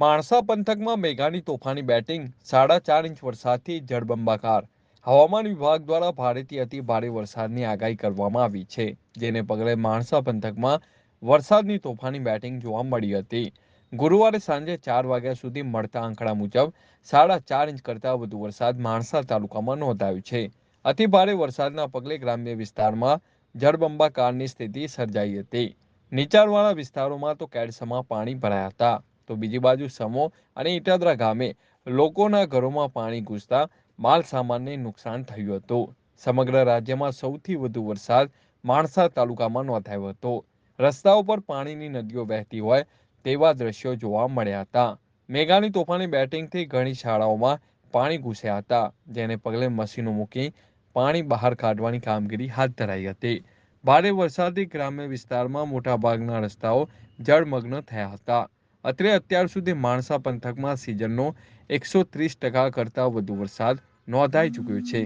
માણસા પંથકમાં મેઘાની તોફાની બેટિંગ, સાડા ચાર ઇંચ વરસાદથી જળબંબાકાર. હવામાન વિભાગ દ્વારા ભારેથી અતિ ભારે વરસાદની આગાહી કરવામાં આવી છે, જેને પગલે માણસા પંથકમાં વરસાદની તોફાની બેટિંગ જોવા મળી હતી. ગુરુવારે સાંજે ચાર વાગ્યા સુધી મળતા આંકડા મુજબ સાડા ચાર ઇંચ કરતાં વધુ વરસાદ માણસા તાલુકામાં નોંધાયો છે. અતિ ભારે વરસાદના પગલે ગ્રામ્ય વિસ્તારમાં જળબંબાકારની સ્થિતિ સર્જાઈ હતી. નીચાણવાળા વિસ્તારોમાં તો કેડસમાં પાણી ભરાયા હતા. તો બીજી બાજુ સમો અને ઇટાદરા ગામે લોકોના ઘરોમાં પાણી ઘૂસતા માલ સામાનને નુકસાન થયું હતું. સમગ્ર રાજ્યમાં સૌથી વધુ વરસાદ માણસા તાલુકામાં નોંધાયો હતો. રસ્તાઓ પર પાણીની નદીઓ વહેતી હોય તેવા દ્રશ્યો જોવા મળ્યા હતા. મેઘાની તોફાની બેટિંગથી ઘણી શાળાઓમાં પાણી ઘૂસ્યા હતા, જેને પગલે મશીનો મૂકી પાણી બહાર કાઢવાની કામગીરી હાથ ધરાઈ હતી. ભારે વરસાદથી ગ્રામ્ય વિસ્તારમાં મોટાભાગના રસ્તાઓ જળમગ્ન થયા હતા. અત્રે અત્યાર સુધી માણસા પંથકમાં સિઝનનો એકસો ત્રીસ ટકા કરતાં વધુ વરસાદ નોંધાઈ ચૂક્યો છે.